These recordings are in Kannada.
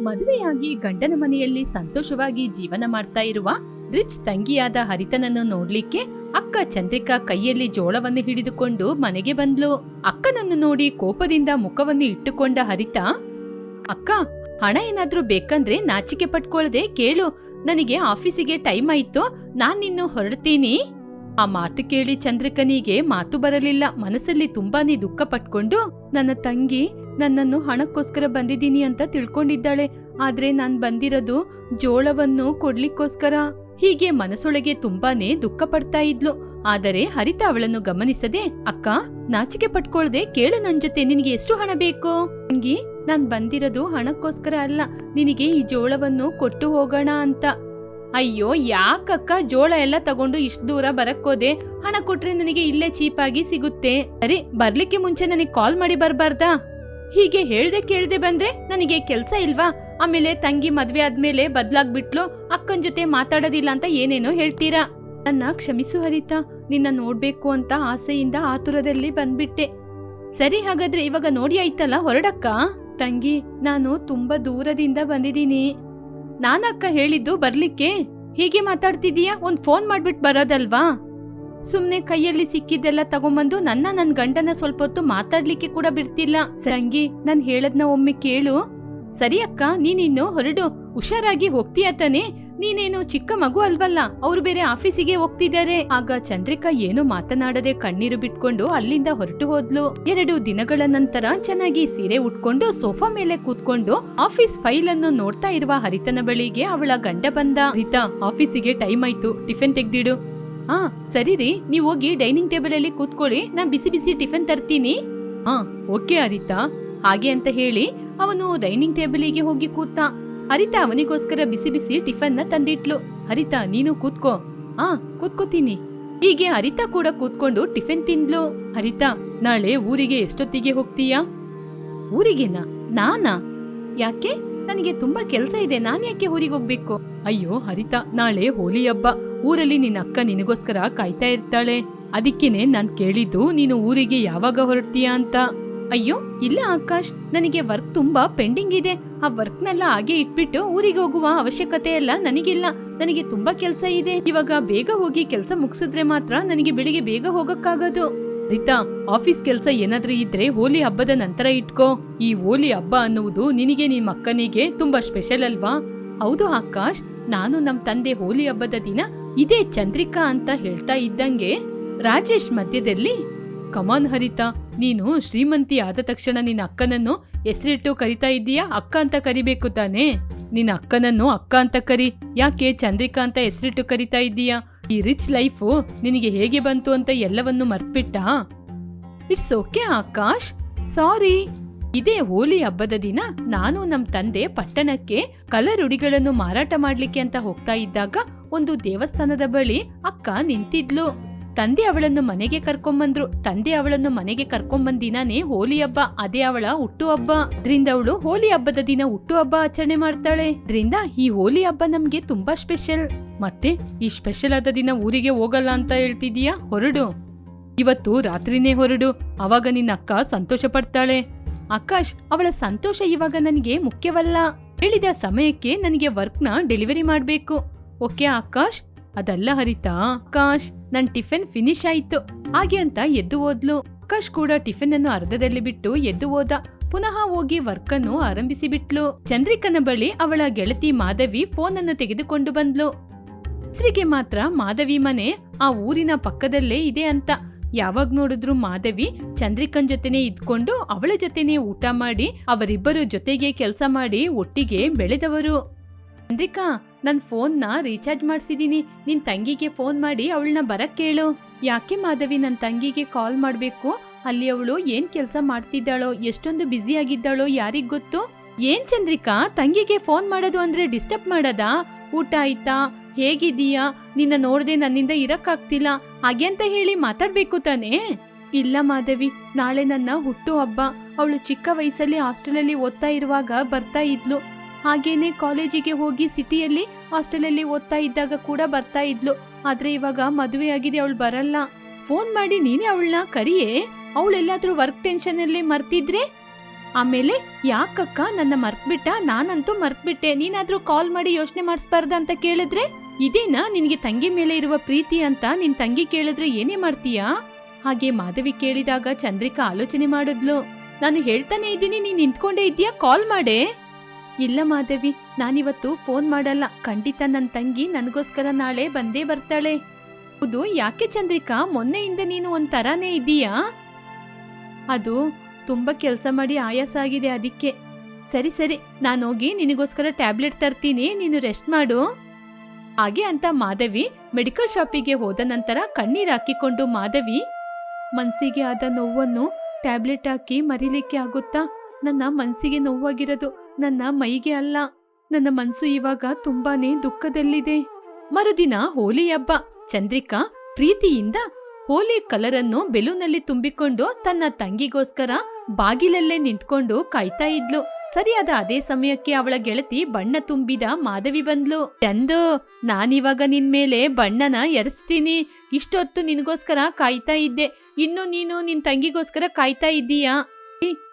ಮದುವೆಯಾಗಿ ಗಂಡನ ಮನೆಯಲ್ಲಿ ಸಂತೋಷವಾಗಿ ಜೀವನ ಮಾಡ್ತಾ ಇರುವ ರಿಚ್ ತಂಗಿಯಾದ ಹರಿತನನ್ನು ನೋಡ್ಲಿಕ್ಕೆ ಅಕ್ಕ ಚಂದ್ರಿಕಾ ಕೈಯಲ್ಲಿ ಜೋಳವನ್ನು ಹಿಡಿದುಕೊಂಡು ಮನೆಗೆ ಬಂದ್ಲು. ಅಕ್ಕನನ್ನು ನೋಡಿ ಕೋಪದಿಂದ ಮುಖವನ್ನು ಇಟ್ಟುಕೊಂಡ ಹರಿತ, ಅಕ್ಕ, ಹಣ ಏನಾದ್ರೂ ಬೇಕಂದ್ರೆ ನಾಚಿಕೆ ಪಟ್ಕೊಳ್ದೆ ಕೇಳು. ನನಗೆ ಆಫೀಸಿಗೆ ಟೈಮ್ ಆಯ್ತು ನಾನಿನ್ನು ಹೊರಡ್ತೀನಿ. ಆ ಮಾತು ಕೇಳಿ ಚಂದ್ರಿಕನಿಗೆ ಮಾತು ಬರಲಿಲ್ಲ. ಮನಸ್ಸಲ್ಲಿ ತುಂಬಾನೇ ದುಃಖ ಪಟ್ಕೊಂಡು, ನನ್ನ ತಂಗಿ ನನ್ನನ್ನು ಹಣಕ್ಕೋಸ್ಕರ ಬಂದಿದ್ದೀನಿ ಅಂತ ತಿಳ್ಕೊಂಡಿದ್ದಾಳೆ. ಆದ್ರೆ ನಾನ್ ಬಂದಿರೋದು ಜೋಳವನ್ನು ಕೊಡ್ಲಿಕ್ಕೋಸ್ಕರ. ಹೀಗೆ ಮನಸ್ಸೊಳಗೆ ತುಂಬಾನೇ ದುಃಖ ಪಡ್ತಾ ಇದ್ಲು. ಆದರೆ ಹರಿತ ಅವಳನ್ನು ಗಮನಿಸದೆ, ಅಕ್ಕ, ನಾಚಿಕೆ ಪಟ್ಕೊಳ್ದೆ ಕೇಳು ನನ್ ಜೊತೆ, ನಿನಗೆ ಎಷ್ಟು ಹಣ ಬೇಕು? ತಂಗಿ ನಾನ್ ಬಂದಿರೋದು ಹಣಕ್ಕೋಸ್ಕರ ಅಲ್ಲ, ನಿನಗೆ ಈ ಜೋಳವನ್ನು ಕೊಟ್ಟು ಹೋಗೋಣ ಅಂತ. ಅಯ್ಯೋ, ಯಾಕಕ್ಕ? ಜೋಳ ಎಲ್ಲ ತಗೊಂಡು ಇಷ್ಟು ದೂರ ಬರಕ್ಕೋದೆ, ಹಣ ಕೊಟ್ರೆ ನನಗೆ ಇಲ್ಲೇ ಚೀಪಾಗಿ ಸಿಗುತ್ತೆ. ಸರಿ, ಬರ್ಲಿಕ್ಕೆ ಮುಂಚೆ ನನಗೆ ಕಾಲ್ ಮಾಡಿ ಬರ್ಬಾರ್ದಾ? ಹೀಗೆ ಹೇಳ್ದೆ ಕೇಳ್ದೆ ಬಂದ್ರೆ ನನಗೆ ಕೆಲ್ಸ ಇಲ್ವಾ? ಆಮೇಲೆ ತಂಗಿ ಮದ್ವೆ ಆದ್ಮೇಲೆ ಬದ್ಲಾಗ್ಬಿಟ್ಲು, ಅಕ್ಕನ ಜೊತೆ ಮಾತಾಡೋದಿಲ್ಲ ಅಂತ ಏನೇನೋ ಹೇಳ್ತೀರಾ? ನನ್ನ ಕ್ಷಮಿಸು ಹರಿತಾ, ನಿನ್ನ ನೋಡ್ಬೇಕು ಅಂತ ಆಸೆಯಿಂದ ಆತುರದಲ್ಲಿ ಬಂದ್ಬಿಟ್ಟೆ. ಸರಿ ಹಾಗಾದ್ರೆ ಇವಾಗ ನೋಡಿ ಆಯ್ತಲ್ಲ ಹೊರಡಕ್ಕ? ತಂಗಿ, ನಾನು ತುಂಬಾ ದೂರದಿಂದ ಬಂದಿದ್ದೀನಿ. ನಾನಕ್ಕ ಹೇಳಿದ್ದು ಬರ್ಲಿಕ್ಕೆ? ಹೀಗೆ ಮಾತಾಡ್ತಿದೀಯಾ ಒಂದ್ ಫೋನ್ ಮಾಡ್ಬಿಟ್ ಬರೋದಲ್ವಾ? ಸುಮ್ನೆ ಕೈಯಲ್ಲಿ ಸಿಕ್ಕಿದ್ದೆಲ್ಲ ತಗೊಂಬಂದು ನನ್ನ ನನ್ ಗಂಡನ ಸ್ವಲ್ಪ ಹೊತ್ತು ಮಾತಾಡ್ಲಿಕ್ಕೆ ಕೂಡ ಬಿಡ್ತಿಲ್ಲ. ಸಂಗಿ ನಾನ್ ಹೇಳದ್ನ ಒಮ್ಮೆ ಕೇಳು. ಸರಿ ಅಕ್ಕ, ನೀನಿನ್ನು ಹೊರಡು. ಹುಷಾರಾಗಿ ಹೋಗ್ತೀಯ ತಾನೆ? ನೀನೇನು ಚಿಕ್ಕ ಮಗು ಅಲ್ವಲ್ಲ? ಅವ್ರು ಬೇರೆ ಆಫೀಸಿಗೆ ಹೋಗ್ತಿದ್ದಾರೆ. ಆಗ ಚಂದ್ರಿಕಾ ಏನು ಮಾತನಾಡದೆ ಕಣ್ಣೀರು ಬಿಟ್ಕೊಂಡು ಅಲ್ಲಿಂದ ಹೊರಟು ಹೋದ್ಲು. ಎರಡು ದಿನಗಳ ನಂತರ ಚೆನ್ನಾಗಿ ಸೀರೆ ಉಟ್ಕೊಂಡು ಸೋಫಾ ಮೇಲೆ ಕೂತ್ಕೊಂಡು ಆಫೀಸ್ ಫೈಲ್ ಅನ್ನು ನೋಡ್ತಾ ಇರುವ ಹರಿತನ ಬಳಿಗೆ ಅವಳ ಗಂಡ ಬಂದ. ಹರಿತಾ, ಆಫೀಸಿಗೆ ಟೈಮ್ ಆಯ್ತು. ಟಿಫಿನ್ ತೆಗ್ದಿಡು. ಹಾ, ಸರಿ ರೀ. ನೀವು ಹೋಗಿ ಡೈನಿಂಗ್ ಟೇಬಲ್ ಅಲ್ಲಿ ಕೂತ್ಕೊಳ್ಳಿ. ನಾನ್ ಬಿಸಿ ಬಿಸಿ ಟಿಫನ್ ತರ್ತೀನಿ. ಹಾ, ಓಕೆ ಅರಿತಾ. ಹಾಗೆ ಅಂತ ಹೇಳಿ ಅವನು ಡೈನಿಂಗ್ ಟೇಬಲಿಗೆ ಹೋಗಿ ಕೂತ. ಹರಿತಾ ಅವನಿಗೋಸ್ಕರ ಬಿಸಿ ಬಿಸಿ ಟಿಫನ್ನ ತಂದಿಟ್ಲು. ಹರಿತಾ ನೀನು ಕೂತ್ಕೋ. ಹಾ, ಕೂತ್ಕೋತೀನಿ. ಹೀಗೆ ಹರಿತಾ ಕೂಡ ಕೂತ್ಕೊಂಡು ಟಿಫಿನ್ ತಿಂದ್ಲು. ಹರಿತಾ ನಾಳೆ ಊರಿಗೆ ಎಷ್ಟೊತ್ತಿಗೆ ಹೋಗ್ತೀಯಾ? ಊರಿಗೆನಾ? ನಾನಾ? ಯಾಕೆ? ನನಗೆ ತುಂಬಾ ಕೆಲಸ ಇದೆ. ನಾನು ಯಾಕೆ ಊರಿಗೆ ಹೋಗ್ಬೇಕು? ಅಯ್ಯೋ ಹರಿತ ನಾಳೆ ಹೋಲಿ ಹಬ್ಬ. ಊರಲ್ಲಿ ನಿನ್ನ ಅಕ್ಕ ನಿನಗೋಸ್ಕರ ಕಾಯ್ತಾ ಇರ್ತಾಳೆ. ಅದಕ್ಕೇನೆ ನಾನ್ ಕೇಳಿದ್ದು ನೀನು ಊರಿಗೆ ಯಾವಾಗ ಹೊರಡ್ತೀಯಾ ಅಂತ. ಅಯ್ಯೋ ಇಲ್ಲ ಆಕಾಶ್ ನನಗೆ ವರ್ಕ್ ತುಂಬಾ ಪೆಂಡಿಂಗ್ ಇದೆ. ಆ ವರ್ಕ್ನೆಲ್ಲ ಹಾಗೆ ಇಟ್ಬಿಟ್ಟು ಊರಿಗೆ ಹೋಗುವ ಅವಶ್ಯಕತೆ ಎಲ್ಲ ನನಗಿಲ್ಲ. ನನಗೆ ತುಂಬಾ ಕೆಲಸ ಇದೆ. ಇವಾಗ ಬೇಗ ಹೋಗಿ ಕೆಲಸ ಮುಗಿಸಿದ್ರೆ ಮಾತ್ರ ನನಗೆ ಬೆಳಿಗ್ಗೆ ಬೇಗ ಹೋಗಕ್ಕಾಗೋದು. ರೀತಾ ಆಫೀಸ್ ಕೆಲಸ ಏನಾದ್ರೂ ಇದ್ರೆ ಹೋಲಿ ಹಬ್ಬದ ನಂತರ ಇಟ್ಕೋ. ಈ ಹೋಲಿ ಹಬ್ಬ ಅನ್ನುವುದು ನಿನಗೆ ನಿಮ್ಮ ಅಕ್ಕನಿಗೆ ತುಂಬಾ ಸ್ಪೆಷಲ್ ಅಲ್ವಾ? ಹೌದು ಆಕಾಶ್ ನಾನು ನಮ್ ತಂದೆ ಹೋಲಿ ಹಬ್ಬದ ದಿನ ಇದೇ ಚಂದ್ರಿಕಾ ಅಂತ ಹೇಳ್ತಾ ಇದ್ದಂಗೆ ರಾಜೇಶ್ ಮಧ್ಯದಲ್ಲಿ, ಕಮಾನ್ ಹರಿತ, ನೀನು ಶ್ರೀಮಂತಿ ಆದ ತಕ್ಷಣ ನಿನ್ನ ಅಕ್ಕನನ್ನು ಹೆಸರಿಟ್ಟು ಕರಿತಾ ಇದ್ದೀಯಾ? ಅಕ್ಕ ಅಂತ ಕರಿಬೇಕು ತಾನೇ? ನಿನ್ನ ಅಕ್ಕನನ್ನು ಅಕ್ಕ ಅಂತ ಕರಿ. ಯಾಕೆ ಚಂದ್ರಿಕಾ ಅಂತ ಹೆಸರಿಟ್ಟು ಕರಿತಾ ಇದ್ದೀಯಾ? ಈ ರಿಚ್ ಲೈಫು ನಿನಗೆ ಹೇಗೆ ಬಂತು ಅಂತ ಎಲ್ಲವನ್ನು ಮರ್ತ್ಬಿಟ್ಟ? It's okay Akash. ಸಾರಿ. ಇದೇ ಹೋಲಿ ಹಬ್ಬದ ದಿನ ನಾನು ನಮ್ಮ ತಂದೆ ಪಟ್ಟಣಕ್ಕೆ ಕಲರುಡಿಗಳನ್ನು ಮಾರಾಟ ಮಾಡ್ಲಿಕ್ಕೆ ಅಂತ ಹೋಗ್ತಾ ಇದ್ದಾಗ ಒಂದು ದೇವಸ್ಥಾನದ ಬಳಿ ಅಕ್ಕ ನಿಂತಿದ್ಲು. ತಂದೆ ಅವಳನ್ನು ಮನೆಗೆ ಕರ್ಕೊಂಬಂದ್ರು. ತಂದೆ ಅವಳನ್ನು ಮನೆಗೆ ಕರ್ಕೊಂಬಂದಿನೇ ಹೋಲಿ ಹಬ್ಬ, ಅದೇ ಅವಳ ಹುಟ್ಟು ಹಬ್ಬ. ಅವಳು ಹೋಲಿ ಹಬ್ಬದ ದಿನ ಹುಟ್ಟು ಹಬ್ಬ ಆಚರಣೆ ಮಾಡ್ತಾಳೆ. ಅದ್ರಿಂದ ಈ ಹೋಲಿ ಹಬ್ಬ ನಮ್ಗೆ ತುಂಬಾ ಸ್ಪೆಷಲ್. ಮತ್ತೆ ಈ ಸ್ಪೆಷಲ್ ಆದ ದಿನ ಊರಿಗೆ ಹೋಗಲ್ಲ ಅಂತ ಹೇಳ್ತಿದೀಯಾ ಹೊರಡು. ಇವತ್ತು ರಾತ್ರಿನೇ ಹೊರಡು. ಅವಾಗ ನಿನ್ನ ಅಕ್ಕ ಸಂತೋಷ ಪಡ್ತಾಳೆ. ಆಕಾಶ್, ಅವಳ ಸಂತೋಷ ಇವಾಗ ನನಗೆ ಮುಖ್ಯವಲ್ಲ. ಹೇಳಿದ ಸಮಯಕ್ಕೆ ನನಗೆ ವರ್ಕ್ನ ಡೆಲಿವರಿ ಮಾಡಬೇಕು. ಓಕೆ ಆಕಾಶ್? ಅದಲ್ಲ ಹರಿತಾ. ಆಕಾಶ್, ನನ್ ಟಿಫಿನ್ ಫಿನಿಶ್ ಆಯ್ತು. ಹಾಗೆ ಅಂತ ಎದ್ದು ಹೋದ್ಲು. ಆಕಾಶ್ ಕೂಡ ಟಿಫಿನ್ ಅನ್ನು ಅರ್ಧದಲ್ಲಿ ಬಿಟ್ಟು ಎದ್ದು ಹೋದ. ಪುನಃ ಹೋಗಿ ವರ್ಕ್ ಅನ್ನು ಆರಂಭಿಸಿ ಬಿಟ್ಲು. ಚಂದ್ರಿಕನ ಬಳಿ ಅವಳ ಗೆಳತಿ ಮಾಧವಿ ಫೋನ್ ಅನ್ನು ತೆಗೆದುಕೊಂಡು ಬಂದ್ಲು. ಹೆಸರಿಗೆ ಮಾತ್ರ ಮಾಧವಿ ಮನೆ ಆ ಊರಿನ ಪಕ್ಕದಲ್ಲೇ ಇದೆ ಅಂತ. ಯಾವಾಗ ನೋಡಿದ್ರು ಮಾಧವಿ ಚಂದ್ರಿಕನ್ ಜೊತೆನೆ ಇದ್ಕೊಂಡು ಅವಳ ಜೊತೆನೆ ಊಟ ಮಾಡಿ ಅವರಿಬ್ಬರು ಜೊತೆಗೆ ಕೆಲಸ ಮಾಡಿ ಒಟ್ಟಿಗೆ ಬೆಳೆದವರು. ಚಂದ್ರಿಕಾ, ನನ್ ಫೋನ್ನ ರೀಚಾರ್ಜ್ ಮಾಡ್ಸಿದೀನಿ. ನಿನ್ ತಂಗಿಗೆ ಫೋನ್ ಮಾಡಿ ಅವಳನ್ನ ಬರಕ್ ಕೇಳು. ಯಾಕೆ ಮಾಧವಿ ನನ್ ತಂಗಿಗೆ ಕಾಲ್ ಮಾಡ್ಬೇಕು? ಅಲ್ಲಿ ಅವಳು ಏನ್ ಕೆಲಸ ಮಾಡ್ತಿದ್ದಾಳೋ, ಎಷ್ಟೊಂದು ಬ್ಯುಸಿ ಆಗಿದ್ದಾಳೋ ಯಾರಿಗ್ ಗೊತ್ತು? ಏನ್ ಚಂದ್ರಿಕಾ, ತಂಗಿಗೆ ಫೋನ್ ಮಾಡೋದು ಅಂದ್ರೆ ಡಿಸ್ಟರ್ಬ್ ಮಾಡದಾ? ಊಟ ಆಯ್ತಾ? ಹೇಗಿದೀಯಾ ನಿನ್ನ ನೋಡದೆ ನನ್ನಿಂದ ಇರಕ್ಕಾಗ್ತಿಲ್ಲ. ಹಾಗೆ ಅಂತ ಹೇಳಿ ಮಾತಾಡ್ಬೇಕು ತಾನೇ? ಇಲ್ಲ ಮಾಧವಿ, ನಾಳೆ ನನ್ನ ಹುಟ್ಟು ಹಬ್ಬ. ಅವಳು ಚಿಕ್ಕ ವಯಸ್ಸಲ್ಲಿ ಹಾಸ್ಟೆಲಲ್ಲಿ ಓದ್ತಾ ಇರುವಾಗ ಬರ್ತಾ ಇದ್ಲು. ಹಾಗೇನೆ ಕಾಲೇಜಿಗೆ ಹೋಗಿ ಸಿಟಿಯಲ್ಲಿ ಹಾಸ್ಟೆಲಲ್ಲಿ ಓದ್ತಾ ಇದ್ದಾಗ ಕೂಡ ಬರ್ತಾ ಇದ್ಲು. ಆದ್ರೆ ಇವಾಗ ಮದುವೆ ಆಗಿದೆ, ಅವಳು ಬರಲ್ಲ. ಫೋನ್ ಮಾಡಿ ನೀನೇ ಅವಳನ್ನ ಕರಿಯೇ? ಅವಳೆಲ್ಲಾದ್ರೂ ವರ್ಕ್ ಟೆನ್ಷನ್ ಅಲ್ಲಿ ಮರ್ತಿದ್ರೆ? ಆಮೇಲೆ ಯಾಕಕ್ಕ ನನ್ನ ಮರ್ತ್ಬಿಟ್ಟ? ನಾನಂತೂ ಮರ್ತ್ಬಿಟ್ಟೆ. ನೀನಾದ್ರೂ ಕಾಲ್ ಮಾಡಿ ಯೋಚನೆ ಮಾಡಿಸ್ಬಾರ್ದ ಅಂತ ಕೇಳಿದ್ರೆ? ಇದೇನಾ? ನಿನಗೆ ತಂಗಿ ಮೇಲೆ ಇರುವ ಪ್ರೀತಿ ಅಂತ ನಿನ್ ತಂಗಿ ಕೇಳಿದ್ರೆ ಏನೇ ಮಾಡ್ತೀಯಾ? ಹಾಗೆ ಮಾಧವಿ ಕೇಳಿದಾಗ ಚಂದ್ರಿಕಾ ಆಲೋಚನೆ ಮಾಡಿದ್ಲು. ನಾನು ಹೇಳ್ತಾನೆ ಇದ್ದೀನಿ, ನೀನ್ ನಿಂತ್ಕೊಂಡೇ ಇದೀಯಾ ಕಾಲ್ ಮಾಡೆ. ಇಲ್ಲ ಮಾಧವಿ, ನಾನಿವತ್ತು ಫೋನ್ ಮಾಡಲ್ಲ. ಖಂಡಿತ ನನ್ನ ತಂಗಿ ನನಗೋಸ್ಕರ ನಾಳೆ ಬಂದೇ ಬರ್ತಾಳೆ. ಹೌದು ಯಾಕೆ ಚಂದ್ರಿಕಾ? ಮೊನ್ನೆಯಿಂದ ನೀನು ಒಂದ್ ತರಾನೇ ಇದೀಯಾ? ಅದು ತುಂಬಾ ಕೆಲಸ ಮಾಡಿ ಆಯಾಸ ಆಗಿದೆ ಅದಕ್ಕೆ. ಸರಿ ಸರಿ, ನಾನು ಹೋಗಿ ನಿನಗೋಸ್ಕರ ಟ್ಯಾಬ್ಲೆಟ್ ತರ್ತೀನಿ, ನೀನು ರೆಸ್ಟ್ ಮಾಡು. ಹಾಗೆ ಅಂತ ಮಾಧವಿ ಮೆಡಿಕಲ್ ಶಾಪಿಗೆ ಹೋದ ನಂತರ ಕಣ್ಣೀರ್ ಹಾಕಿಕೊಂಡು ಮಾಧವಿ, ಮನ್ಸಿಗೆ ಆದ ನೋವನ್ನು ಟ್ಯಾಬ್ಲೆಟ್ ಹಾಕಿ ಮರಿಲಿಕ್ಕೆ ಆಗುತ್ತಾ? ನನ್ನ ಮನ್ಸಿಗೆ ನೋವಾಗಿರೋದು ನನ್ನ ಮೈಗೆ ಅಲ್ಲ. ನನ್ನ ಮನ್ಸು ಇವಾಗ ತುಂಬಾನೇ ದುಃಖದಲ್ಲಿದೆ. ಮರುದಿನ ಹೋಲಿ ಹಬ್ಬ. ಚಂದ್ರಿಕಾ ಪ್ರೀತಿಯಿಂದ ಹೋಲಿ ಕಲರನ್ನು ಬೆಲೂನಲ್ಲಿ ತುಂಬಿಕೊಂಡು ತನ್ನ ತಂಗಿಗೋಸ್ಕರ ಬಾಗಿಲಲ್ಲೇ ನಿಂತ್ಕೊಂಡು ಕಾಯ್ತಾ ಇದ್ಲು. ಸರಿಯಾದ ಅದೇ ಸಮಯಕ್ಕೆ ಅವಳ ಗೆಳತಿ ಬಣ್ಣ ತುಂಬಿದ ಮಾಧವಿ ಬಂದ್ಲು. ಚಂದು, ನಾನಿವಾಗ ನಿನ್ ಮೇಲೆ ಬಣ್ಣನ ಎರಸ್ತೀನಿ ಇಷ್ಟೊತ್ತು ನಿನಗೋಸ್ಕರ ಕಾಯ್ತಾ ಇದ್ದೆ. ಇನ್ನು ನೀನು ನಿನ್ ತಂಗಿಗೋಸ್ಕರ ಕಾಯ್ತಾ ಇದ್ದೀಯಾ?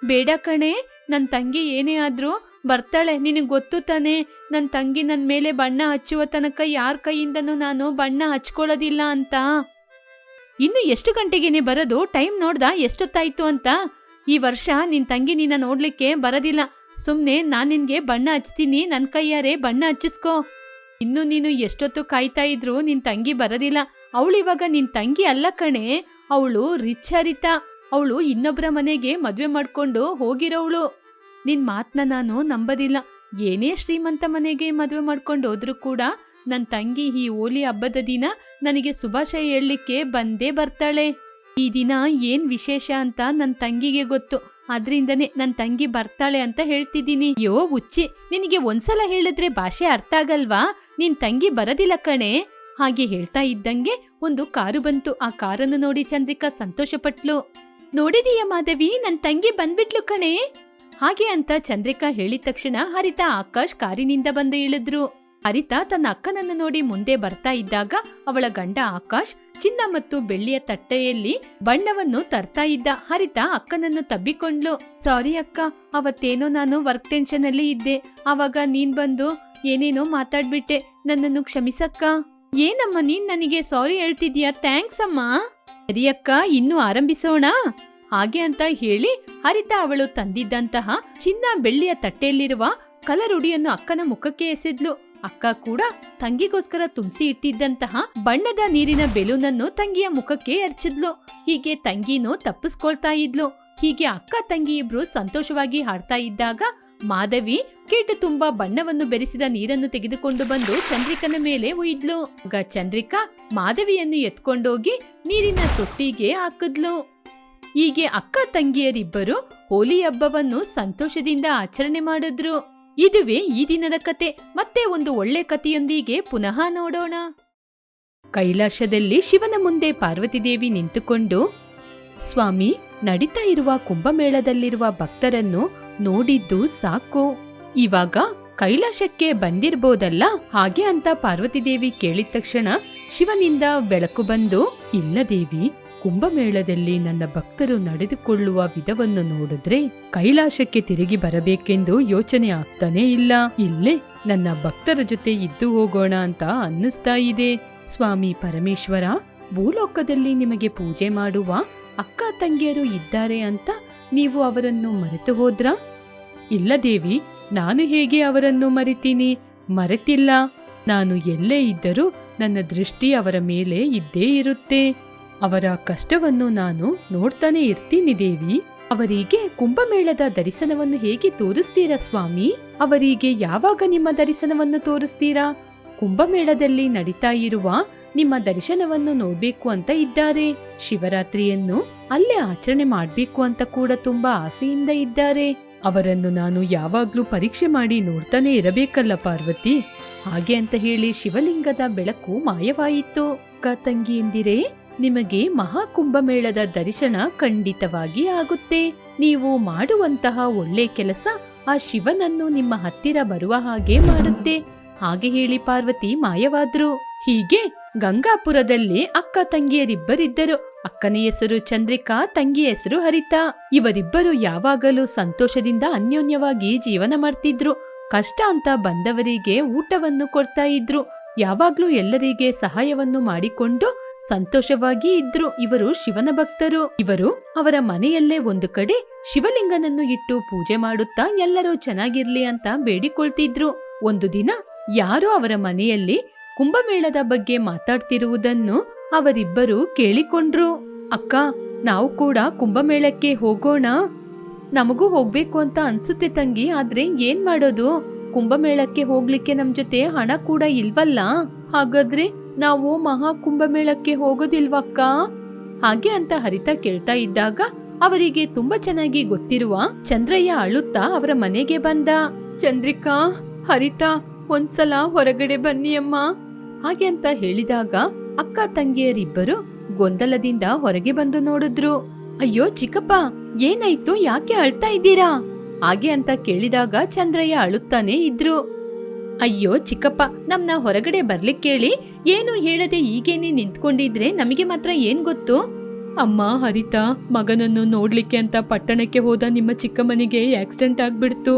ಬೇಡ ಕಣೆ. ನನ್ ತಂಗಿ ಏನೇ ಆದ್ರೂ ಬರ್ತಾಳೆ. ನಿನಗ್ ಗೊತ್ತು ತಾನೆ. ನನ್ ತಂಗಿ ನನ್ ಮೇಲೆ ಬಣ್ಣ ಹಚ್ಚುವ ತನಕ ಯಾರ ಕೈಯಿಂದನೂ ನಾನು ಬಣ್ಣ ಹಚ್ಕೊಳ್ಳೋದಿಲ್ಲ ಅಂತ. ಇನ್ನು ಎಷ್ಟು ಗಂಟೆಗೇನೆ ಬರೋದು? ಟೈಮ್ ನೋಡ್ದ ಎಷ್ಟೊತ್ತಾಯ್ತು ಅಂತ? ಈ ವರ್ಷ ನಿನ್ ತಂಗಿ ನಿನ್ನ ನೋಡ್ಲಿಕ್ಕೆ ಬರೋದಿಲ್ಲ. ಸುಮ್ನೆ ನಾನು ನಿನ್ಗೆ ಬಣ್ಣ ಹಚ್ತೀನಿ, ನನ್ ಕೈಯಾರೆ ಬಣ್ಣ ಹಚ್ಚಿಸ್ಕೋ. ಇನ್ನು ನೀನು ಎಷ್ಟೊತ್ತು ಕಾಯ್ತಾ ಇದ್ರು ನಿನ್ ತಂಗಿ ಬರೋದಿಲ್ಲ. ಇವಾಗ ನಿನ್ ತಂಗಿ ಅಲ್ಲ ಕಣೆ. ಅವಳು ರಿಚ್ಚರಿತ ಹರಿತಾ. ಅವಳು ಇನ್ನೊಬ್ಬರ ಮನೆಗೆ ಮದ್ವೆ ಮಾಡ್ಕೊಂಡು ಹೋಗಿರೋವಳು ನಿನ್ ಮಾತ್ನ ನಾನು ನಂಬದಿಲ್ಲ. ಏನೇ ಶ್ರೀಮಂತ ಮನೆಗೆ ಮದ್ವೆ ಮಾಡ್ಕೊಂಡು ಹೋದ್ರೂ ಕೂಡ ನನ್ ತಂಗಿ ಈ ಹೋಲಿ ಹಬ್ಬದ ದಿನ ನನಗೆ ಶುಭಾಶಯ ಹೇಳಲಿಕ್ಕೆ ಬಂದೇ ಬರ್ತಾಳೆ. ಈ ದಿನ ಏನ್ ವಿಶೇಷ ಅಂತ ನನ್ ತಂಗಿಗೆ ಗೊತ್ತು. ಅದ್ರಿಂದನೇ ನನ್ ತಂಗಿ ಬರ್ತಾಳೆ ಅಂತ ಹೇಳ್ತಿದ್ದೀನಿ. ಯೋ ಉಚ್ಚಿ ನಿನಗೆ ಒಂದ್ಸಲ ಹೇಳಿದ್ರೆ ಭಾಷೆ ಅರ್ಥ ಆಗಲ್ವಾ? ನಿನ್ ತಂಗಿ ಬರದಿಲ್ಲ ಕಣೆ. ಹಾಗೆ ಹೇಳ್ತಾ ಇದ್ದಂಗೆ ಒಂದು ಕಾರು ಬಂತು. ಆ ಕಾರನ್ನು ನೋಡಿ ಚಂದ್ರಿಕಾ ಸಂತೋಷಪಟ್ಲು. ನೋಡಿದೀಯ ಮಾಧವಿ, ನನ್ ತಂಗಿ ಬಂದ್ಬಿಟ್ಲು ಕಣೆ. ಹಾಗೆ ಅಂತ ಚಂದ್ರಿಕಾ ಹೇಳಿದ ತಕ್ಷಣ ಹರಿತಾ ಆಕಾಶ್ ಕಾರಿನಿಂದ ಬಂದು ಇಳಿದ್ರು. ಹರಿತಾ ತನ್ನ ಅಕ್ಕನನ್ನು ನೋಡಿ ಮುಂದೆ ಬರ್ತಾ ಇದ್ದಾಗ ಅವಳ ಗಂಡ ಆಕಾಶ್ ಚಿನ್ನ ಮತ್ತು ಬೆಳ್ಳಿಯ ತಟ್ಟೆಯಲ್ಲಿ ಬಣ್ಣವನ್ನು ತರ್ತಾ ಇದ್ದ ಹರಿತ ಅಕ್ಕನನ್ನು ತಬ್ಬಿಕೊಂಡ್ಲು. ಸಾರಿ ಅಕ್ಕ, ಅವತ್ತೇನೋ ನಾನು ವರ್ಕ್ ಟೆನ್ಷನ್ ಅಲ್ಲಿ ಇದ್ದೆ. ಅವಾಗ ನೀನ್ ಬಂದು ಏನೇನೋ ಮಾತಾಡ್ಬಿಟ್ಟೆ. ನನ್ನನ್ನು ಕ್ಷಮಿಸಕ್ಕ? ಏನಮ್ಮ, ನೀನ್ ನನಗೆ ಸಾರಿ ಹೇಳ್ತಿದ್ಯಾ? ಥ್ಯಾಂಕ್ಸ್ ಅಮ್ಮ. ಸರಿ ಅಕ್ಕ, ಇನ್ನು ಆರಂಭಿಸೋಣ. ಹಾಗೆ ಅಂತ ಹೇಳಿ ಹರಿತ ಅವಳು ತಂದಿದ್ದಂತಹ ಚಿನ್ನ ಬೆಳ್ಳಿಯ ತಟ್ಟೆಯಲ್ಲಿರುವ ಕಲರುಡಿಯನ್ನು ಅಕ್ಕನ ಮುಖಕ್ಕೆ ಎಸೆದ್ಲು. ಅಕ್ಕ ಕೂಡ ತಂಗಿಗೋಸ್ಕರ ತುಂಬಿಸಿ ಇಟ್ಟಿದ್ದಂತಹ ಬಣ್ಣದ ನೀರಿನ ಬೆಲೂನನ್ನು ತಂಗಿಯ ಮುಖಕ್ಕೆ ಎರಚಿದ್ಲು ಹೀಗೆ ತಂಗಿನೂ ತಪ್ಪಿಸ್ಕೊಳ್ತಾ ಇದ್ಲು. ಹೀಗೆ ಅಕ್ಕ ತಂಗಿ ಇಬ್ರು ಸಂತೋಷವಾಗಿ ಹಾಡ್ತಾ ಇದ್ದಾಗ ಮಾಧವಿ ಕೀಟು ತುಂಬಾ ಬಣ್ಣವನ್ನು ಬೆರೆಸಿದ ನೀರನ್ನು ತೆಗೆದುಕೊಂಡು ಬಂದು ಚಂದ್ರಿಕನ ಮೇಲೆ ಒಯ್ದ್ಲು. ಗ ಚಂದ್ರಿಕಾ ಮಾಧವಿಯನ್ನು ಎತ್ಕೊಂಡೋಗಿ ನೀರಿನ ತೊಟ್ಟಿಗೆ ಹಾಕಿದ್ಲು. ಹೀಗೆ ಅಕ್ಕ ತಂಗಿಯರಿಬ್ಬರು ಹೋಲಿ ಹಬ್ಬವನ್ನು ಸಂತೋಷದಿಂದ ಆಚರಣೆ ಮಾಡಿದ್ರು. ಇದುವೇ ಈ ದಿನದ ಕತೆ. ಮತ್ತೆ ಒಂದು ಒಳ್ಳೆ ಕಥೆಯೊಂದಿಗೆ ಪುನಃ ನೋಡೋಣ. ಕೈಲಾಶದಲ್ಲಿ ಶಿವನ ಮುಂದೆ ಪಾರ್ವತಿದೇವಿ ನಿಂತುಕೊಂಡು, ಸ್ವಾಮಿ, ನಡೀತಾ ಇರುವ ಕುಂಭಮೇಳದಲ್ಲಿರುವ ಭಕ್ತರನ್ನು ನೋಡಿದ್ದು ಸಾಕು. ಇವಾಗ ಕೈಲಾಶಕ್ಕೆ ಬಂದಿರ್ಬೋದಲ್ಲ? ಹಾಗೆ ಅಂತ ಪಾರ್ವತಿದೇವಿ ಕೇಳಿದ ತಕ್ಷಣ ಶಿವನಿಂದ ಬೆಳಕು ಬಂದು, ಇಲ್ಲ ದೇವಿ ಕುಂಭಮೇಳದಲ್ಲಿ ನನ್ನ ಭಕ್ತರು ನಡೆದುಕೊಳ್ಳುವ ವಿಧವನ್ನು ನೋಡಿದ್ರೆ ಕೈಲಾಶಕ್ಕೆ ತಿರುಗಿ ಬರಬೇಕೆಂದು ಯೋಚನೆ ಆಗ್ತಾನೇ ಇಲ್ಲ. ಇಲ್ಲೇ ನನ್ನ ಭಕ್ತರ ಜೊತೆ ಇದ್ದು ಹೋಗೋಣ ಅಂತ ಅನ್ನಿಸ್ತಾ ಇದೆ. ಸ್ವಾಮಿ ಪರಮೇಶ್ವರ, ಭೂಲೋಕದಲ್ಲಿ ನಿಮಗೆ ಪೂಜೆ ಮಾಡುವ ಅಕ್ಕ ತಂಗಿಯರು ಇದ್ದಾರೆ ಅಂತ ನೀವು ಅವರನ್ನು ಮರೆತು ಹೋದ್ರಾ? ಇಲ್ಲ ದೇವಿ, ನಾನು ಹೇಗೆ ಅವರನ್ನು ಮರಿತೀನಿ? ಮರೆತಿಲ್ಲ. ನಾನು ಎಲ್ಲೇ ಇದ್ದರೂ ನನ್ನ ದೃಷ್ಟಿ ಅವರ ಮೇಲೆ ಇದ್ದೇ ಇರುತ್ತೆ. ಅವರ ಕಷ್ಟವನ್ನು ನಾನು ನೋಡ್ತಾನೆ ಇರ್ತೀನಿ, ದೇವಿ. ಅವರಿಗೆ ಕುಂಭಮೇಳದ ದರ್ಶನವನ್ನು ಹೇಗೆ ತೋರಿಸ್ತೀರಾ, ಸ್ವಾಮಿ? ಅವರಿಗೆ ಯಾವಾಗ ನಿಮ್ಮ ದರ್ಶನವನ್ನು ತೋರಿಸ್ತೀರಾ? ಕುಂಭಮೇಳದಲ್ಲಿ ನಡೀತಾ ಇರುವ ನಿಮ್ಮ ದರ್ಶನವನ್ನು ನೋಡ್ಬೇಕು ಅಂತ ಇದ್ದಾರೆ. ಶಿವರಾತ್ರಿಯನ್ನು ಅಲ್ಲೇ ಆಚರಣೆ ಮಾಡ್ಬೇಕು ಅಂತ ಕೂಡ ತುಂಬಾ ಆಸೆಯಿಂದ ಇದ್ದಾರೆ. ಅವರನ್ನು ನಾನು ಯಾವಾಗ್ಲೂ ಪರೀಕ್ಷೆ ಮಾಡಿ ನೋಡ್ತಾನೆ ಇರಬೇಕಲ್ಲ, ಪಾರ್ವತಿ. ಹಾಗೆ ಅಂತ ಹೇಳಿ ಶಿವಲಿಂಗದ ಬೆಳಕು ಮಾಯವಾಯಿತು. ಅಕ್ಕ ತಂಗಿಯಂದಿರೇ ನಿಮಗೆ ಮಹಾಕುಂಭಮೇಳದ ದರ್ಶನ ಖಂಡಿತವಾಗಿ ಆಗುತ್ತೆ. ನೀವು ಮಾಡುವಂತಹ ಒಳ್ಳೆ ಕೆಲಸ ಆ ಶಿವನನ್ನು ನಿಮ್ಮ ಹತ್ತಿರ ಬರುವ ಹಾಗೆ ಮಾಡುತ್ತೆ. ಹಾಗೆ ಹೇಳಿ ಪಾರ್ವತಿ ಮಾಯವಾದ್ರು. ಹೀಗೆ ಗಂಗಾಪುರದಲ್ಲಿ ಅಕ್ಕ ತಂಗಿಯರಿಬ್ಬರಿದ್ದರು. ಅಕ್ಕನ ಹೆಸರು ಚಂದ್ರಿಕಾ, ತಂಗಿ ಹೆಸರು ಹರಿತಾ. ಇವರಿಬ್ಬರು ಯಾವಾಗಲೂ ಸಂತೋಷದಿಂದ ಅನ್ಯೋನ್ಯವಾಗಿ ಜೀವನ ಮಾಡ್ತಿದ್ರು. ಕಷ್ಟ ಅಂತ ಬಂದವರಿಗೆ ಊಟವನ್ನು ಕೊಡ್ತಾ ಇದ್ರು. ಯಾವಾಗ್ಲೂ ಎಲ್ಲರಿಗೆ ಸಹಾಯವನ್ನು ಮಾಡಿಕೊಂಡು ಸಂತೋಷವಾಗಿ ಇದ್ರು ಇವರು ಶಿವನ ಭಕ್ತರು. ಇವರು ಅವರ ಮನೆಯಲ್ಲೇ ಒಂದು ಕಡೆ ಶಿವಲಿಂಗನನ್ನು ಇಟ್ಟು ಪೂಜೆ ಮಾಡುತ್ತಾ ಎಲ್ಲರೂ ಚೆನ್ನಾಗಿರ್ಲಿ ಅಂತ ಬೇಡಿಕೊಳ್ತಿದ್ರು. ಒಂದು ದಿನ ಯಾರೋ ಅವರ ಮನೆಯಲ್ಲಿ ಕುಂಭಮೇಳದ ಬಗ್ಗೆ ಮಾತಾಡ್ತಿರುವುದನ್ನು ಅವರಿಬ್ಬರು ಕೇಳಿಕೊಂಡ್ರು. ಅಕ್ಕ, ನಾವು ಕೂಡ ಕುಂಭಮೇಳಕ್ಕೆ ಹೋಗೋಣ. ನಮಗೂ ಹೋಗ್ಬೇಕು ಅಂತ ಅನ್ಸುತ್ತೆ ತಂಗಿ, ಆದ್ರೆ ಏನ್ ಮಾಡೋದು? ಕುಂಭಮೇಳಕ್ಕೆ ಹೋಗ್ಲಿಕ್ಕೆ ನಮ್ ಜೊತೆ ಹಣ ಕೂಡ ಇಲ್ವಲ್ಲ? ಹಾಗಾದ್ರೆ ನಾವು ಮಹಾಕುಂಭಮೇಳಕ್ಕೆ ಹೋಗೋದಿಲ್ವಕ್ಕ? ಹಾಗೆ ಅಂತ ಹರಿತ ಕೇಳ್ತಾ ಇದ್ದಾಗ ಅವರಿಗೆ ತುಂಬಾ ಚೆನ್ನಾಗಿ ಗೊತ್ತಿರುವ ಚಂದ್ರಯ್ಯ ಅಳುತ್ತಾ ಅವರ ಮನೆಗೆ ಬಂದ. ಚಂದ್ರಿಕಾ ಹರಿತಾ ಒಂದ್ಸಲ ಹೊರಗಡೆ ಬನ್ನಿ ಅಮ್ಮ. ಹಾಗೆ ಅಂತ ಹೇಳಿದಾಗ ಅಕ್ಕ ತಂಗಿಯರಿಬ್ಬರು ಗೊಂದಲದಿಂದ ಹೊರಗೆ ಬಂದು ನೋಡಿದ್ರು. ಅಯ್ಯೋ ಚಿಕ್ಕಪ್ಪ ಏನಾಯ್ತು? ಯಾಕೆ ಅಳ್ತಾ ಇದ್ದೀರಾ? ಹಾಗೆ ಅಂತ ಕೇಳಿದಾಗ ಚಂದ್ರಯ್ಯ ಅಳುತ್ತಾನೆ ಇದ್ರು. ಅಯ್ಯೋ ಚಿಕ್ಕಪ್ಪ, ನಮ್ನ ಹೊರಗಡೆ ಬರ್ಲಿಕ್ಕೇಳಿ ಏನು ಹೇಳದೆ ಈಗೇನೆ ನಿಂತ್ಕೊಂಡಿದ್ರೆ ನಮಗೆ ಮಾತ್ರ ಏನ್ ಗೊತ್ತು? ಅಮ್ಮ ಹರಿತಾ, ಮಗನನ್ನು ನೋಡ್ಲಿಕ್ಕೆ ಅಂತ ಪಟ್ಟಣಕ್ಕೆ ಹೋದ ನಿಮ್ಮ ಚಿಕ್ಕಮ್ಮನಿಗೆ ಆಕ್ಸಿಡೆಂಟ್ ಆಗ್ಬಿಡ್ತು.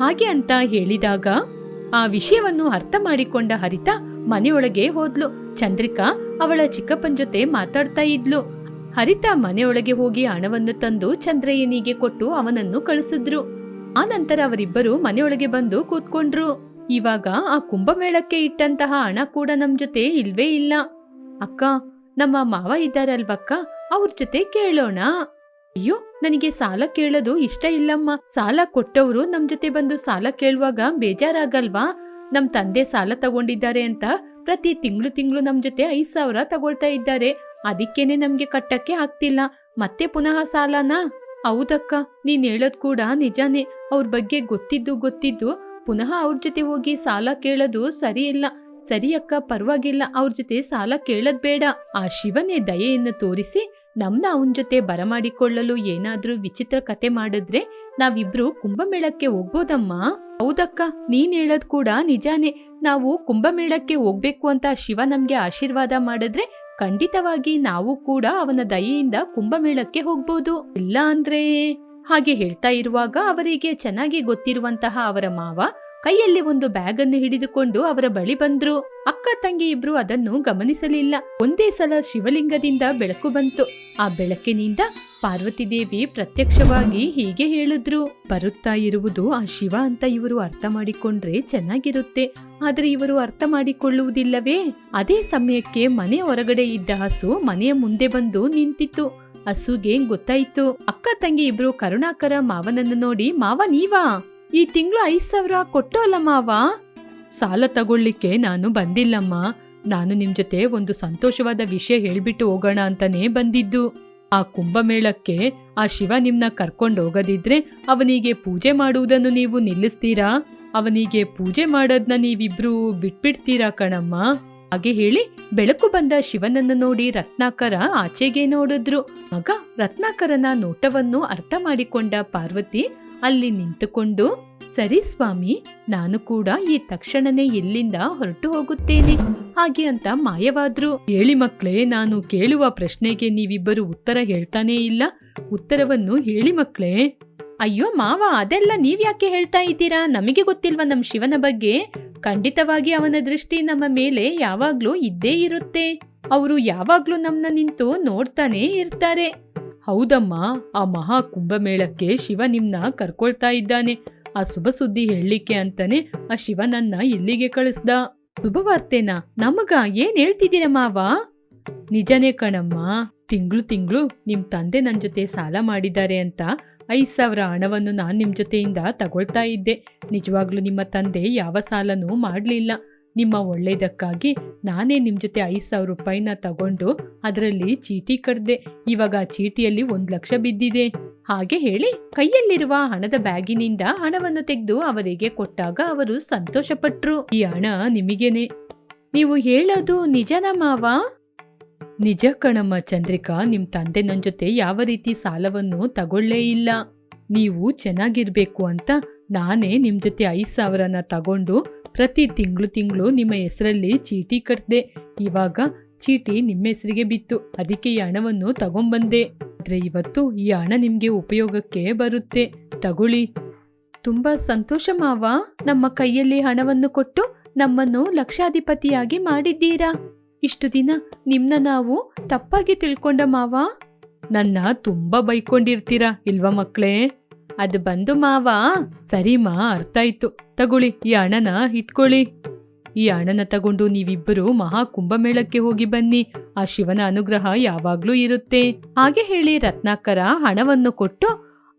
ಹಾಗೆ ಅಂತ ಹೇಳಿದಾಗ, ಆ ವಿಷಯವನ್ನು ಅರ್ಥ ಮಾಡಿಕೊಂಡ ಹರಿತಾ ಮನೆಯೊಳಗೆ ಹೋದ್ಲು. ಚಂದ್ರಿಕಾ ಅವಳ ಚಿಕ್ಕಪ್ಪನ ಜೊತೆ ಮಾತಾಡ್ತಾ ಇದ್ಲು. ಹರಿತಾ ಮನೆಯೊಳಗೆ ಹೋಗಿ ಹಣವನ್ನು ತಂದು ಚಂದ್ರಯ್ಯನಿಗೆ ಕೊಟ್ಟು ಅವನನ್ನು ಕಳಿಸಿದ್ರು. ಆ ನಂತರ ಅವರಿಬ್ಬರು ಮನೆಯೊಳಗೆ ಬಂದು ಕೂತ್ಕೊಂಡ್ರು. ಇವಾಗ ಆ ಕುಂಭಮೇಳಕ್ಕೆ ಇಟ್ಟಂತಹ ಹಣ ಕೂಡ ನಮ್ ಜೊತೆ ಇಲ್ವೇ ಇಲ್ಲ. ಅಕ್ಕ, ನಮ್ಮ ಮಾವ ಇದ್ದಾರಲ್ವಕ್ಕ? ಅವ್ರ ಜೊತೆ ಕೇಳೋಣ. ಅಯ್ಯೋ, ನನಗೆ ಸಾಲ ಕೇಳೋದು ಇಷ್ಟ ಇಲ್ಲಮ್ಮ. ಸಾಲ ಕೊಟ್ಟವರು ನಮ್ ಜೊತೆ ಬಂದು ಸಾಲ ಕೇಳುವಾಗ ಬೇಜಾರಾಗಲ್ವಾ? ನಮ್ ತಂದೆ ಸಾಲ ತಗೊಂಡಿದ್ದಾರೆ ಅಂತ ಪ್ರತಿ ತಿಂಗಳು ತಿಂಗಳು ನಮ್ ಜೊತೆ ಐದ್ ಸಾವಿರ ತಗೊಳ್ತಾ ಇದ್ದಾರೆ. ಅದಕ್ಕೇನೆ ನಮ್ಗೆ ಕಟ್ಟಕ್ಕೆ ಆಗ್ತಿಲ್ಲ. ಮತ್ತೆ ಪುನಃ ಸಾಲನಾ? ಹೌದಕ್ಕ, ನೀನ್ ಹೇಳೋದ್ ಕೂಡ ನಿಜಾನೇ. ಅವ್ರ ಬಗ್ಗೆ ಗೊತ್ತಿದ್ದು ಗೊತ್ತಿದ್ದು ಪುನಃ ಅವ್ರ ಜೊತೆ ಹೋಗಿ ಸಾಲ ಕೇಳೋದು ಸರಿಯಿಲ್ಲ ಸರಿ ಅಕ್ಕ, ಪರವಾಗಿಲ್ಲ. ಅವ್ರ ಜೊತೆ ಸಾಲ ಕೇಳದ್ ಬೇಡ. ಆ ಶಿವನೇ ದಯೆಯನ್ನು ತೋರಿಸಿ ನಮ್ನ ಅವನ ಜೊತೆ ಬರಮಾಡಿಕೊಳ್ಳಲು ಏನಾದ್ರೂ ವಿಚಿತ್ರ ಕತೆ ಮಾಡಿದ್ರೆ ನಾವಿಬ್ರು ಕುಂಭಮೇಳಕ್ಕೆ ಹೋಗ್ಬೋದಮ್ಮ? ಹೌದಕ್ಕ, ನೀನ್ ಹೇಳದ್ ಕೂಡ ನಿಜಾನೇ. ನಾವು ಕುಂಭಮೇಳಕ್ಕೆ ಹೋಗ್ಬೇಕು ಅಂತ ಶಿವ ನಮ್ಗೆ ಆಶೀರ್ವಾದ ಮಾಡಿದ್ರೆ ಖಂಡಿತವಾಗಿ ನಾವು ಕೂಡ ಅವನ ದಯೆಯಿಂದ ಕುಂಭಮೇಳಕ್ಕೆ ಹೋಗ್ಬೋದು. ಇಲ್ಲ ಅಂದ್ರೆ ಹಾಗೆ ಹೇಳ್ತಾ ಇರುವಾಗ ಅವರಿಗೆ ಚೆನ್ನಾಗಿ ಗೊತ್ತಿರುವಂತಹ ಅವರ ಮಾವ ಕೈಯಲ್ಲಿ ಒಂದು ಬ್ಯಾಗ್ ಅನ್ನು ಹಿಡಿದುಕೊಂಡು ಅವರ ಬಳಿ ಬಂದ್ರು. ಅಕ್ಕ ತಂಗಿ ಇಬ್ರು ಅದನ್ನು ಗಮನಿಸಲಿಲ್ಲ. ಒಂದೇ ಸಲ ಶಿವಲಿಂಗದಿಂದ ಬೆಳಕು ಬಂತು. ಆ ಬೆಳಕಿನಿಂದ ಪಾರ್ವತಿ ದೇವಿ ಪ್ರತ್ಯಕ್ಷವಾಗಿ ಹೀಗೆ ಹೇಳಿದ್ರು, ಬರುತ್ತಾ ಇರುವುದು ಆ ಶಿವ ಅಂತ ಇವರು ಅರ್ಥ ಮಾಡಿಕೊಂಡ್ರೆ ಚೆನ್ನಾಗಿರುತ್ತೆ. ಆದ್ರೆ ಇವರು ಅರ್ಥ ಮಾಡಿಕೊಳ್ಳುವುದಿಲ್ಲವೇ? ಅದೇ ಸಮಯಕ್ಕೆ ಮನೆ ಹೊರಗಡೆ ಇದ್ದ ಹಸು ಮನೆಯ ಮುಂದೆ ಬಂದು ನಿಂತಿತ್ತು. ಹಸುಗೆ ಗೊತ್ತಾಯ್ತು. ಅಕ್ಕ ತಂಗಿ ಇಬ್ರು ಕರುಣಾಕರ ಮಾವನನ್ನು ನೋಡಿ, ಮಾವ, ನೀವಾ? ಈ ತಿಂಗಳು ಐದ್ ಸಾವಿರ ಕೊಟ್ಟೋಲ್ಲ ಮಾವ? ಸಾಲ ತಗೊಳ್ಳಿಕ್ಕೆ ನಾನು ಬಂದಿಲ್ಲಮ್ಮ. ನಾನು ನಿಮ್ ಜೊತೆ ಒಂದು ಸಂತೋಷವಾದ ವಿಷಯ ಹೇಳ್ಬಿಟ್ಟು ಹೋಗೋಣ ಅಂತಾನೆ ಬಂದಿದ್ದು. ಆ ಕುಂಭಮೇಳಕ್ಕೆ ಆ ಶಿವ ನಿಮ್ನ ಕರ್ಕೊಂಡು ಹೋಗದಿದ್ರೆ ಅವನಿಗೆ ಪೂಜೆ ಮಾಡುವುದನ್ನು ನೀವು ನಿಲ್ಲಿಸ್ತೀರಾ? ಅವನಿಗೆ ಪೂಜೆ ಮಾಡೋದ್ನ ನೀವಿಬ್ರು ಬಿಟ್ಬಿಡ್ತೀರಾ ಕಣಮ್ಮ? ಹಾಗೆ ಹೇಳಿ ಬೆಳಕು ಬಂದ ಶಿವನನ್ನು ನೋಡಿ ರತ್ನಾಕರ ಆಚೆಗೆ ನೋಡಿದ್ರು. ಮಗ ರತ್ನಾಕರನ ನೋಟವನ್ನು ಅರ್ಥ ಮಾಡಿಕೊಂಡ ಪಾರ್ವತಿ ಅಲ್ಲಿ ನಿಂತುಕೊಂಡು, ಸರಿ ಸ್ವಾಮಿ, ನಾನು ಕೂಡ ಈ ತಕ್ಷಣನೇ ಇಲ್ಲಿಂದ ಹೊರಟು ಹೋಗುತ್ತೇನೆ, ಹಾಗೆ ಅಂತ ಮಾಯವಾದ್ರು. ಹೇಳಿ ಮಕ್ಕಳೇ, ನಾನು ಕೇಳುವ ಪ್ರಶ್ನೆಗೆ ನೀವಿಬ್ಬರು ಉತ್ತರ ಹೇಳ್ತಾನೇ ಇಲ್ಲ. ಉತ್ತರವನ್ನು ಹೇಳಿ ಮಕ್ಳೇ ಅಯ್ಯೋ ಮಾವ, ಅದೆಲ್ಲ ನೀವ್ಯಾಕೆ ಹೇಳ್ತಾ ಇದ್ದೀರಾ? ನಮಗೆ ಗೊತ್ತಿಲ್ವಾ ನಮ್ಮ ಶಿವನ ಬಗ್ಗೆ? ಖಂಡಿತವಾಗಿ ಅವನ ದೃಷ್ಟಿ ನಮ್ಮ ಮೇಲೆ ಯಾವಾಗ್ಲೂ ಇದ್ದೇ ಇರುತ್ತೆ. ಅವರು ಯಾವಾಗ್ಲೂ ನಮ್ನ ನಿಂತು ನೋಡ್ತಾನೆ ಇರ್ತಾರೆ. ಹೌದಮ್ಮ, ಆ ಮಹಾ ಕುಂಭಮೇಳಕ್ಕೆ ಶಿವ ನಿಮ್ನ ಕರ್ಕೊಳ್ತಾ ಇದ್ದಾನೆ. ಆ ಶುಭ ಸುದ್ದಿ ಹೇಳಲಿಕ್ಕೆ ಅಂತಾನೆ ಆ ಶಿವನನ್ನ ಇಲ್ಲಿಗೆ ಕಳಿಸ್ದ. ಶುಭವಾರ್ತೆನಾ? ನಮಗ ಏನ್ ಹೇಳ್ತಿದ್ದೀರ ಮಾವ? ನಿಜನೇ ಕಣಮ್ಮ ತಿಂಗಳು ತಿಂಗಳು ನಿಮ್ಮ ತಂದೆ ನನ್ನ ಜೊತೆ ಸಾಲ ಮಾಡಿದ್ದಾರೆ ಅಂತ ಐದು ಸಾವಿರ ಹಣವನ್ನು ನಾನು ನಿಮ್ಮ ಜೊತೆಯಿಂದ ತಗೊಳ್ತಾ ಇದ್ದೆ. ನಿಜವಾಗ್ಲೂ ನಿಮ್ಮ ತಂದೆ ಯಾವ ಸಾಲನೂ ಮಾಡಲಿಲ್ಲ. ನಿಮ್ಮ ಒಳ್ಳೆಯದಕ್ಕಾಗಿ ನಾನೇ ನಿಮ್ಮ ಜೊತೆ ಐದು ಸಾವಿರ ರೂಪಾಯಿನ ತಗೊಂಡು ಅದರಲ್ಲಿ ಚೀಟಿ ಕಡ್ದೆ ಇವಾಗ ಆ ಚೀಟಿಯಲ್ಲಿ ಒಂದು ಲಕ್ಷ ಬಿದ್ದಿದೆ. ಹಾಗೆ ಹೇಳಿ, ಕೈಯಲ್ಲಿರುವ ಹಣದ ಬ್ಯಾಗಿನಿಂದ ಹಣವನ್ನು ತೆಗೆದು ಅವರಿಗೆ ಕೊಟ್ಟಾಗ ಅವರು ಸಂತೋಷಪಟ್ರು. ಈ ಹಣ ನಿಮಗೇನೆ. ನೀವು ಹೇಳೋದು ನಿಜನ ಮಾವ? ನಿಜ ಕಣಮ್ಮ ಚಂದ್ರಿಕಾ, ನಿಮ್ ತಂದೆ ನನ್ನ ಜೊತೆ ಯಾವ ರೀತಿ ಸಾಲವನ್ನು ತಗೊಳ್ಳೇ ಇಲ್ಲ. ನೀವು ಚೆನ್ನಾಗಿರ್ಬೇಕು ಅಂತ ನಾನೇ ನಿಮ್ ಜೊತೆ ಐದು ಸಾವಿರನ ತಗೊಂಡು ಪ್ರತಿ ತಿಂಗಳು ತಿಂಗಳು ನಿಮ್ಮ ಹೆಸರಲ್ಲಿ ಚೀಟಿ ಕಟ್ಟಿದೆ ಇವಾಗ ಚೀಟಿ ನಿಮ್ಮ ಹೆಸರಿಗೆ ಬಿತ್ತು. ಅದಕ್ಕೆ ಈ ಹಣವನ್ನು ತಗೊಂಬಂದೆ. ಆದ್ರೆ ಇವತ್ತು ಈ ಹಣ ನಿಮ್ಗೆ ಉಪಯೋಗಕ್ಕೆ ಬರುತ್ತೆ. ತಗೊಳ್ಳಿ. ತುಂಬಾ ಸಂತೋಷ ಮಾವ. ನಮ್ಮ ಕೈಯಲ್ಲಿ ಹಣವನ್ನು ಕೊಟ್ಟು ನಮ್ಮನ್ನು ಲಕ್ಷಾಧಿಪತಿಯಾಗಿ ಮಾಡಿದ್ದೀರಾ? ಇಷ್ಟು ದಿನ ನಿಮ್ನ ನಾವು ತಪ್ಪಾಗಿ ತಿಳ್ಕೊಂಡ ಮಾವ? ನನ್ನ ತುಂಬಾ ಬೈಕೊಂಡಿರ್ತೀರ ಇಲ್ವಾ ಮಕ್ಳೇ? ಅದು ಬಂದು ಮಾವ, ಸರಿ ಮಾ, ಅರ್ಥ ಆಯ್ತು. ತಗೊಳ್ಳಿ, ಈ ಹಣನ ಇಟ್ಕೊಳ್ಳಿ. ಈ ಹಣನ ತಗೊಂಡು ನೀವಿಬ್ಬರು ಮಹಾ ಕುಂಭಮೇಳಕ್ಕೆ ಹೋಗಿ ಬನ್ನಿ. ಆ ಶಿವನ ಅನುಗ್ರಹ ಯಾವಾಗ್ಲೂ ಇರುತ್ತೆ. ಹಾಗೆ ಹೇಳಿ ರತ್ನಾಕರ ಹಣವನ್ನು ಕೊಟ್ಟು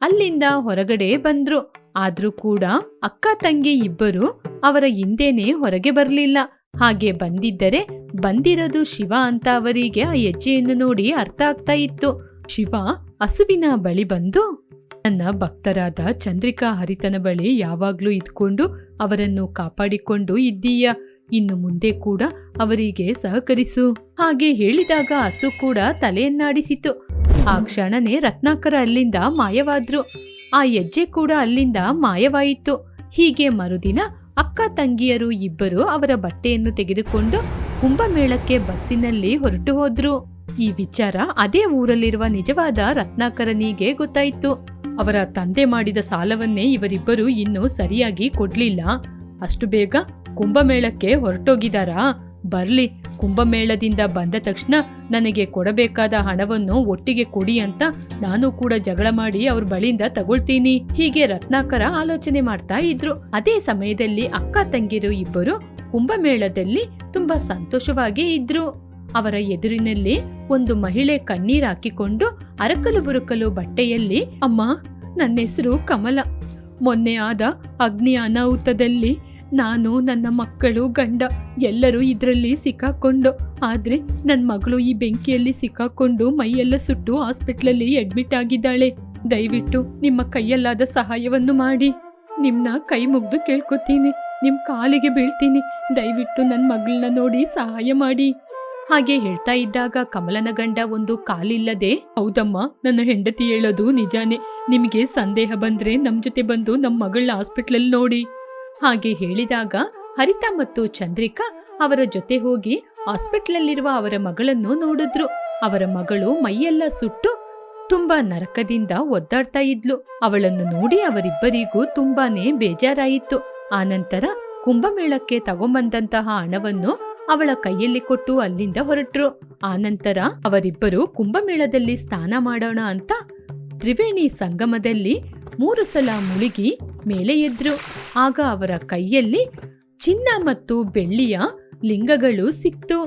ಅಲ್ಲಿಂದ ಹೊರಗಡೆ ಬಂದ್ರು. ಆದ್ರೂ ಕೂಡ ಅಕ್ಕ ತಂಗಿ ಇಬ್ಬರು ಅವರ ಹಿಂದೇನೆ ಹೊರಗೆ ಬರಲಿಲ್ಲ. ಹಾಗೆ ಬಂದಿದ್ದರೆ ಬಂದಿರೋದು ಶಿವ ಅಂತ ಅವರಿಗೆ ಆ ಹೆಜ್ಜೆಯನ್ನು ನೋಡಿ ಅರ್ಥ ಆಗ್ತಾ ಇತ್ತು. ಶಿವ ಹಸುವಿನ ಬಳಿ ಬಂದು ನನ್ನ ಭಕ್ತರಾದ ಚಂದ್ರಿಕಾ ಹರಿತನ ಬಳಿ ಯಾವಾಗಲೂ ಇದ್ಕೊಂಡು ಅವರನ್ನು ಕಾಪಾಡಿಕೊಂಡು ಇದ್ದೀಯ. ಇನ್ನು ಮುಂದೆ ಕೂಡ ಅವರಿಗೆ ಸಹಕರಿಸು. ಹಾಗೆ ಹೇಳಿದಾಗ ಹಸು ಕೂಡ ತಲೆಯನ್ನಾಡಿಸಿತು. ಆ ಕ್ಷಣನೇ ರತ್ನಾಕರ ಅಲ್ಲಿಂದ ಮಾಯವಾದ್ರು. ಆ ಹೆಜ್ಜೆ ಕೂಡ ಅಲ್ಲಿಂದ ಮಾಯವಾಯಿತು. ಹೀಗೆ ಮರುದಿನ ಅಕ್ಕ ತಂಗಿಯರು ಇಬ್ಬರು ಅವರ ಬಟ್ಟೆಯನ್ನು ತೆಗೆದುಕೊಂಡು ಕುಂಭಮೇಳಕ್ಕೆ ಬಸ್ಸಿನಲ್ಲಿ ಹೊರಟು ಹೋದ್ರು. ಈ ವಿಚಾರ ಅದೇ ಊರಲ್ಲಿರುವ ನಿಜವಾದ ರತ್ನಾಕರನಿಗೆ ಗೊತ್ತಾಯಿತು. ಅವರ ತಂದೆ ಮಾಡಿದ ಸಾಲವನ್ನೇ ಇವರಿಬ್ಬರು ಇನ್ನೂ ಸರಿಯಾಗಿ ಕೊಡ್ಲಿಲ್ಲ. ಅಷ್ಟು ಬೇಗ ಕುಂಭಮೇಳಕ್ಕೆ ಹೊರಟೋಗಿದಾರಾ ಬರ್ಲಿ, ಕುಂಭಮೇಳದಿಂದ ಬಂದ ತಕ್ಷಣ ನನಗೆ ಕೊಡಬೇಕಾದ ಹಣವನ್ನು ಒಟ್ಟಿಗೆ ಕೊಡಿ ಅಂತ ನಾನು ಕೂಡ ಜಗಳ ಮಾಡಿ ಅವ್ರ ಬಳಿಯಿಂದ ತಗೊಳ್ತೀನಿ. ಹೀಗೆ ರತ್ನಾಕರ ಆಲೋಚನೆ ಮಾಡ್ತಾ ಇದ್ರು. ಅದೇ ಸಮಯದಲ್ಲಿ ಅಕ್ಕ ತಂಗಿರು ಇಬ್ಬರು ಕುಂಭಮೇಳದಲ್ಲಿ ತುಂಬಾ ಸಂತೋಷವಾಗಿ ಇದ್ರು. ಅವರ ಎದುರಿನಲ್ಲಿ ಒಂದು ಮಹಿಳೆ ಕಣ್ಣೀರ್ ಹಾಕಿಕೊಂಡು ಅರಕಲು ಬುರುಕಲು ಬಟ್ಟೆಯಲ್ಲಿ, ಅಮ್ಮ ನನ್ನ ಹೆಸರು ಕಮಲ. ಮೊನ್ನೆ ಆದ ಅಗ್ನಿ ಅನಾಹುತದಲ್ಲಿ ನಾನು ನನ್ನ ಮಕ್ಕಳು ಗಂಡ ಎಲ್ಲರೂ ಇದರಲ್ಲಿ ಸಿಕ್ಕಾಕೊಂಡು, ಆದರೆ ನನ್ನ ಮಗಳು ಈ ಬೆಂಕಿಯಲ್ಲಿ ಸಿಕ್ಕಾಕೊಂಡು ಮೈಯೆಲ್ಲ ಸುಟ್ಟು ಹಾಸ್ಪಿಟ್ಲಲ್ಲಿ ಅಡ್ಮಿಟ್ ಆಗಿದ್ದಾಳೆ. ದಯವಿಟ್ಟು ನಿಮ್ಮ ಕೈಯಲ್ಲಾದ ಸಹಾಯವನ್ನು ಮಾಡಿ. ನಿಮ್ಮನ್ನ ಕೈ ಮುಗ್ದು ಕೇಳ್ಕೊತೀನಿ. ನಿಮ್ಮ ಕಾಲಿಗೆ ಬೀಳ್ತೀನಿ. ದಯವಿಟ್ಟು ನನ್ನ ಮಗಳನ್ನ ನೋಡಿ ಸಹಾಯ ಮಾಡಿ. ಹಾಗೆ ಹೇಳ್ತಾ ಇದ್ದಾಗ ಕಮಲನ ಗಂಡ ಒಂದು ಕಾಲಿಲ್ಲದೆ, ಹೌದಮ್ಮ, ನನ್ನ ಹೆಂಡತಿ ಹೇಳೋದು ನಿಜಾನೇ. ನಿಮಗೆ ಸಂದೇಹ ಬಂದ್ರೆ ನಮ್ಮ ಜೊತೆ ಬಂದು ನಮ್ಮ ಮಗಳನ್ನ ಹಾಸ್ಪಿಟ್ಲಲ್ಲಿ ನೋಡಿ. ಹಾಗೆ ಹೇಳಿದಾಗ ಹರಿತ ಮತ್ತು ಚಂದ್ರಿಕಾ ಅವರ ಜೊತೆ ಹೋಗಿ ಹಾಸ್ಪಿಟ್ಲಲ್ಲಿರುವ ಅವರ ಮಗಳನ್ನು ನೋಡಿದ್ರು. ಅವರ ಮಗಳು ಮೈಯೆಲ್ಲ ಸುಟ್ಟು ತುಂಬಾ ನರಕದಿಂದ ಒದ್ದಾಡ್ತಾ ಇದ್ಲು. ಅವಳನ್ನು ನೋಡಿ ಅವರಿಬ್ಬರಿಗೂ ತುಂಬಾನೇ ಬೇಜಾರಾಯಿತು. ಆನಂತರ ಕುಂಭಮೇಳಕ್ಕೆ ತಗೊಂಬಂದಂತಹ ಹಣವನ್ನು ಅವಳ ಕೈಯಲ್ಲಿ ಕೊಟ್ಟು ಅಲ್ಲಿಂದ ಹೊರಟ್ರು. ಆನಂತರ ಅವರಿಬ್ಬರು ಕುಂಭಮೇಳದಲ್ಲಿ ಸ್ನಾನ ಮಾಡೋಣ ಅಂತ ತ್ರಿವೇಣಿ ಸಂಗಮದಲ್ಲಿ ಮೂರು ಸಲ ಮುಳುಗಿ ಮೇಲೆ ಎದ್ರು. ಆಗ ಅವರ ಕೈಯಲ್ಲಿ ಚಿನ್ನ ಮತ್ತು ಬೆಳ್ಳಿಯ ಲಿಂಗಗಳು ಸಿಕ್ತು.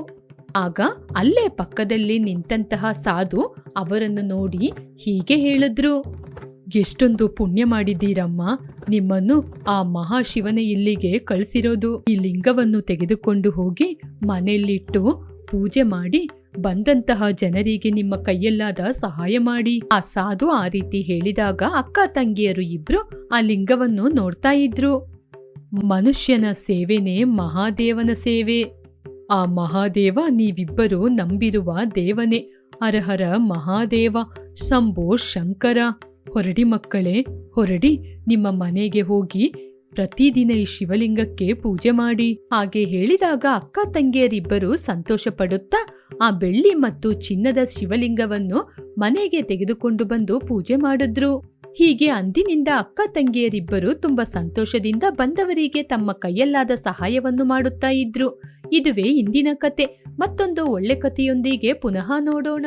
ಆಗ ಅಲ್ಲೇ ಪಕ್ಕದಲ್ಲಿ ನಿಂತಹ ಸಾಧು ಅವರನ್ನು ನೋಡಿ ಹೀಗೆ ಹೇಳಿದ್ರು, ಎಷ್ಟೊಂದು ಪುಣ್ಯ ಮಾಡಿದ್ದೀರಮ್ಮ. ನಿಮ್ಮನ್ನು ಆ ಮಹಾಶಿವನ ಇಲ್ಲಿಗೆ ಕಳಿಸಿರೋದು. ಈ ಲಿಂಗವನ್ನು ತೆಗೆದುಕೊಂಡು ಹೋಗಿ ಮನೆಯಲ್ಲಿಟ್ಟು ಪೂಜೆ ಮಾಡಿ ಬಂದಂತಹ ಜನರಿಗೆ ನಿಮ್ಮ ಕೈಯಲ್ಲಾದ ಸಹಾಯ ಮಾಡಿ. ಆ ಸಾಧು ಆ ರೀತಿ ಹೇಳಿದಾಗ ಅಕ್ಕ ತಂಗಿಯರು ಇಬ್ರು ಆ ಲಿಂಗವನ್ನು ನೋಡ್ತಾ ಇದ್ರು. ಮನುಷ್ಯನ ಸೇವೆನೇ ಮಹಾದೇವನ ಸೇವೆ. ಆ ಮಹಾದೇವ ನೀವಿಬ್ಬರು ನಂಬಿರುವ ದೇವನೇ. ಅರಹರ ಮಹಾದೇವ, ಶಂಭೋ ಶಂಕರ, ಹೊರಡಿ ಮಕ್ಕಳೇ, ಹೊರಡಿ ನಿಮ್ಮ ಮನೆಗೆ ಹೋಗಿ ಪ್ರತಿದಿನ ಈ ಶಿವಲಿಂಗಕ್ಕೆ ಪೂಜೆ ಮಾಡಿ. ಹಾಗೆ ಹೇಳಿದಾಗ ಅಕ್ಕ ತಂಗಿಯರಿಬ್ಬರು ಸಂತೋಷ ಪಡುತ್ತಾ ಆ ಬೆಳ್ಳಿ ಮತ್ತು ಚಿನ್ನದ ಶಿವಲಿಂಗವನ್ನು ಮನೆಗೆ ತೆಗೆದುಕೊಂಡು ಬಂದು ಪೂಜೆ ಮಾಡಿದ್ರು. ಹೀಗೆ ಅಂದಿನಿಂದ ಅಕ್ಕ ತಂಗಿಯರಿಬ್ಬರು ತುಂಬಾ ಸಂತೋಷದಿಂದ ಬಂದವರಿಗೆ ತಮ್ಮ ಕೈಯಲ್ಲಾದ ಸಹಾಯವನ್ನು ಮಾಡುತ್ತಾ ಇದ್ರು. ಇದುವೇ ಇಂದಿನ ಕತೆ. ಮತ್ತೊಂದು ಒಳ್ಳೆ ಕಥೆಯೊಂದಿಗೆ ಪುನಃ ನೋಡೋಣ.